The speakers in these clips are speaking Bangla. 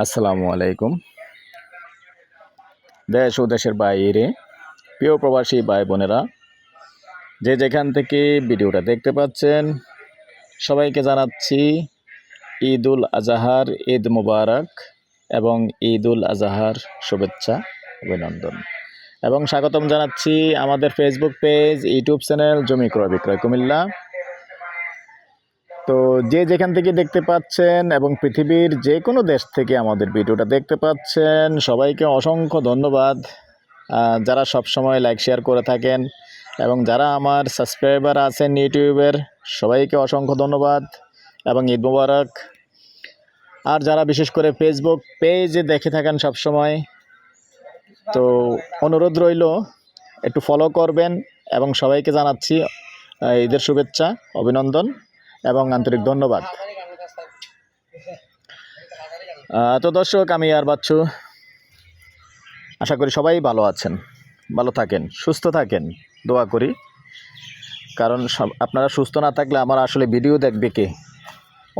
আসসালামু আলাইকুম। দেশ ও দেশের বাইরে, প্রিয় প্রবাসী ভাই বোনেরা, যে যেখান থেকে ভিডিওটা দেখতে পাচ্ছেন, সবাইকে জানাচ্ছি ঈদ উল আজহার ঈদ মুবারক এবং ঈদ উল আজহার শুভেচ্ছা, অভিনন্দন। এবং স্বাগতম জানাচ্ছি আমাদের ফেসবুক পেজ ইউটিউব চ্যানেল জমি ক্রয় বিক্রয় কুমিল্লা। তো যে যেখান থেকে দেখতে পাচ্ছেন এবং পৃথিবীর যে কোনো দেশ থেকে আমাদের ভিডিওটা দেখতে পাচ্ছেন, সবাইকে অসংখ্য ধন্যবাদ। যারা সব সময় লাইক, শেয়ার করে থাকেন এবং যারা আমার সাবস্ক্রাইবার আছেন ইউটিউবের, সবাইকে অসংখ্য ধন্যবাদ এবং ঈদ মুবারক। আর যারা বিশেষ করে ফেসবুক পেজে দেখে থাকেন সব সময় তো অনুরোধ রইল, একটু ফলো করবেন এবং সবাইকে জানাচ্ছি ঈদের শুভেচ্ছা, অভিনন্দন। এবং আন্তরিক ধন্যবাদ। তো দর্শক, আমি আর বাচ্চু। আশা করি সবাই ভালো আছেন, ভালো থাকেন, সুস্থ থাকেন, দোয়া করি। কারণ সব, আপনারা সুস্থ না থাকলে আমার আসলে ভিডিও দেখবে কে?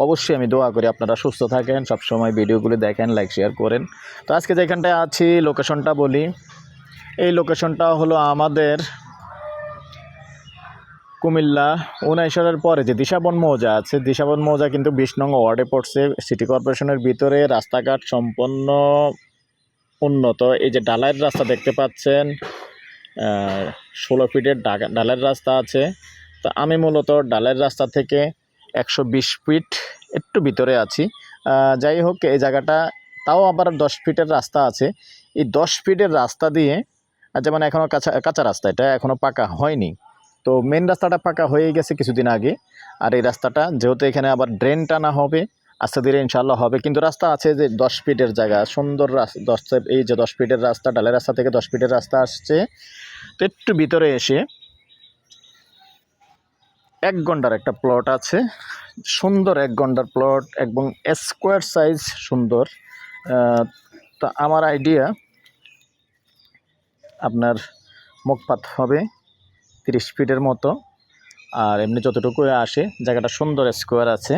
অবশ্যই আমি দোয়া করি আপনারা সুস্থ থাকেন, সবসময় ভিডিওগুলি দেখেন, লাইক, শেয়ার করেন। তো আজকে যেখানটায় আছি, লোকেশনটা বলি। এই লোকেশনটা হলো আমাদের কুমিল্লা, উনাইশরের পরে যে দিশাবন মৌজা আছে, দিশাবন মৌজা কিন্তু বিশ নং ওয়ার্ডে পড়ছে। সিটি কর্পোরেশনের ভিতরে রাস্তাঘাট সম্পন্ন উন্নত। এই যে ডালাইয়ের রাস্তা দেখতে পাচ্ছেন ষোলো ফিটের ডা- ডালাইয়ের রাস্তা আছে। তো আমি মূলত ডালাইয়ের রাস্তা থেকে একশো বিশ ফিট একটু ভিতরে আছি। যাই হোক, এই জায়গাটা তাও আবার দশ ফিটের রাস্তা আছে। এই দশ ফিটের রাস্তা দিয়ে যেমন এখনও কাঁচা কাঁচা রাস্তা, এটা এখনও পাকা হয়নি। তো মেন রাস্তাটা পাকা হয়ে গেছে কিছুদিন আগে। আর এই রাস্তাটা, যেহেতু এখানে আবার ড্রেন টানা হবে, আস্তে ধীরে ইনশাল্লাহ হবে। কিন্তু রাস্তা আছে যে দশ ফিটের জায়গা, সুন্দর দশ এই যে দশ ফিটের রাস্তা, ডালের রাস্তা থেকে দশ ফিটের রাস্তা আসছে। তো একটু ভিতরে এসে এক ঘণ্টার একটা প্লট আছে। সুন্দর এক ঘণ্টার প্লট এবং স্কোয়ার সাইজ সুন্দর। তো আমার আইডিয়া আপনার মুখপাত হবে। তিরিশ ফিটের মতো। আর এমনি যতটুকু আসে, জায়গাটা সুন্দর স্কোয়ার আছে।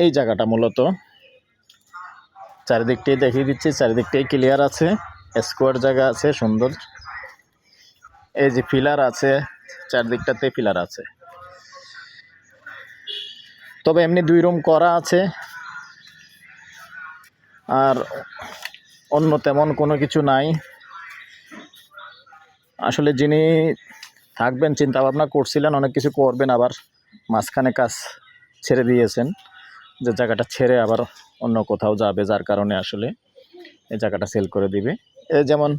এই জায়গাটা মূলত। চারিদিকটাই দেখিয়ে দিচ্ছি চারিদিকটাই ক্লিয়ার আছে। স্কোয়ার জায়গা আছে, সুন্দর। এই যে পিলার আছে, চারদিকটাতে পিলার আছে। তবে এমনি দুই রুম করা আছে। আর অন্য তেমন কোনো কিছু নাই। আসলে যিনি থাকবেন চিন্তা ভাবনা করছিলেন, অনেক কিছু করবেন, আবার মাঝখানে কাজ ছেড়ে দিয়েছেন, যে জায়গাটা ছেড়ে আবার অন্য কোথাও যাবে, যার কারণে আসলে এই জায়গাটা সেল করে দিবে। এই যেমন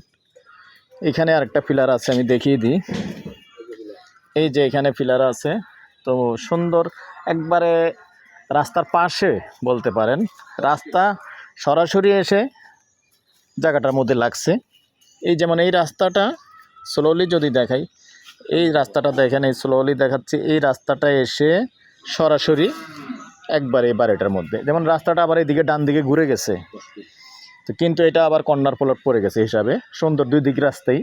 এখানে আরেকটা পিলার আছে, আমি দেখিয়ে দিই। এই যে এখানে পিলার আছে, তো সুন্দর একবারে রাস্তার পাশে বলতে পারেন, রাস্তা সরাসরি এসে জায়গাটার মধ্যে লাগছে। এই যেমন এই রাস্তাটা স্লোলি যদি দেখাই, এই রাস্তাটা দেখেন, এই স্লোলি দেখাচ্ছি, এই রাস্তাটা এসে সরাসরি একবার এই বাড়িটার মধ্যে। যেমন রাস্তাটা আবার এইদিকে ডান দিকে ঘুরে গেছে। তো কিন্তু এটা আবার কর্নার প্লট পড়ে গেছে হিসাবে। সুন্দর দুই দিক রাস্তাই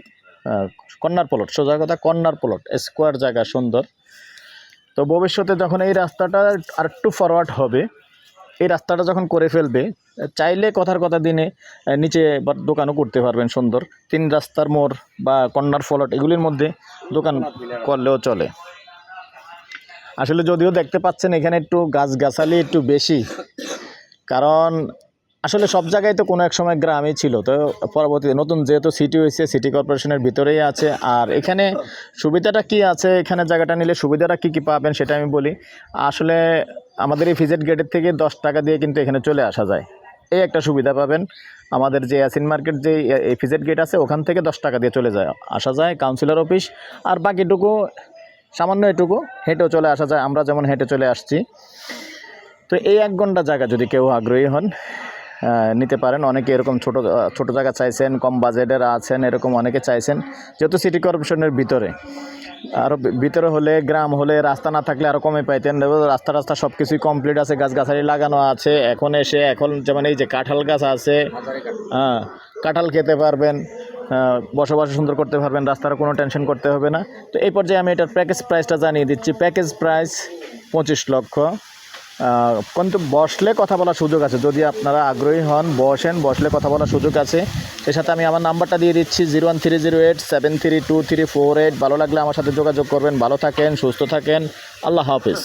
কর্নার প্লট সোজা কথা কর্নার প্লট স্কোয়ার জায়গা সুন্দর। তো ভবিষ্যতে যখন এই রাস্তাটা আর একটু ফরওয়ার্ড হবে এই রাস্তাটা যখন করে ফেলবে, চাইলে কথার কথা দিনে নিচে দোকানও করতে পারবেন সুন্দর। তিন রাস্তার মোড় বা কন্যার ফলট, এগুলির মধ্যে দোকান করলেও চলে। আসলে যদিও দেখতে পাচ্ছেন, এখানে একটু গাছগাছালি একটু বেশি, কারণ আসলে সব জায়গায় তো কোনো এক সময় গ্রামই ছিল, তো পরবর্তীতে নতুন যেহেতু সিটি হয়েছে সিটি কর্পোরেশনের ভিতরেই আছে। আর এখানে সুবিধাটা কি আছে? এখানে জায়গাটা নিলে সুবিধাটা কি কি পাবেন সেটা আমি বলি। আসলে আমাদের এই ফিজেট গেটের থেকে দশ টাকা দিয়ে কিন্তু এখানে চলে আসা যায়। এই একটা সুবিধা পাবেন। আমাদের যে ইয়াসিন মার্কেট যে এই ফিজেট গেট আছে, ওখান থেকে দশ টাকা দিয়ে চলে যায়, আসা যায় কাউন্সিলর অফিস আর বাকিটুকু, সামান্য এটুকু হেঁটেও চলে আসা যায়। আমরা যেমন হেঁটে চলে আসছি। তো এই এক ঘণ্টা জায়গা যদি কেউ আগ্রহী হন নিতে পারেন। অনেকে এরকম ছোট ছোট জায়গা চাইছেন, কম বাজেটের আছেন, এরকম অনেকে চাইছেন। যেহেতু সিটি কর্পোরেশনের ভিতরে আরও ভিতরে হলে, গ্রাম হলে, রাস্তা না থাকলে আরও কমে পাইতেন। রাস্তা রাস্তা সব কিছুই কমপ্লিট আছে, গাছগাছালি লাগানো আছে, এখন এসে, এখন যেমন এই যে কাঁঠাল গাছ আছে হ্যাঁ কাঁঠাল খেতে পারবেন বসবাস সুন্দর করতে পারবেন, রাস্তার কোনো টেনশন করতে হবে না। তো এই পর্যায়ে আমি এটার প্যাকেজ প্রাইসটা জানিয়ে দিচ্ছি। প্যাকেজ প্রাইস পঁচিশ লক্ষ। কিন্তু বসলে কথা বলার সুযোগ আছে। যদি আপনারা আগ্রহী হন, বসেন, বসলে কথা বলার সুযোগ আছে। এর সাথে আমি আমার নাম্বারটা দিয়ে দিচ্ছি, zero one three zero eight, seven three two three four eight. ভালো লাগলে আমার সাথে যোগাযোগ করবেন। ভালো থাকেন, সুস্থ থাকেন। আল্লাহ হাফিজ।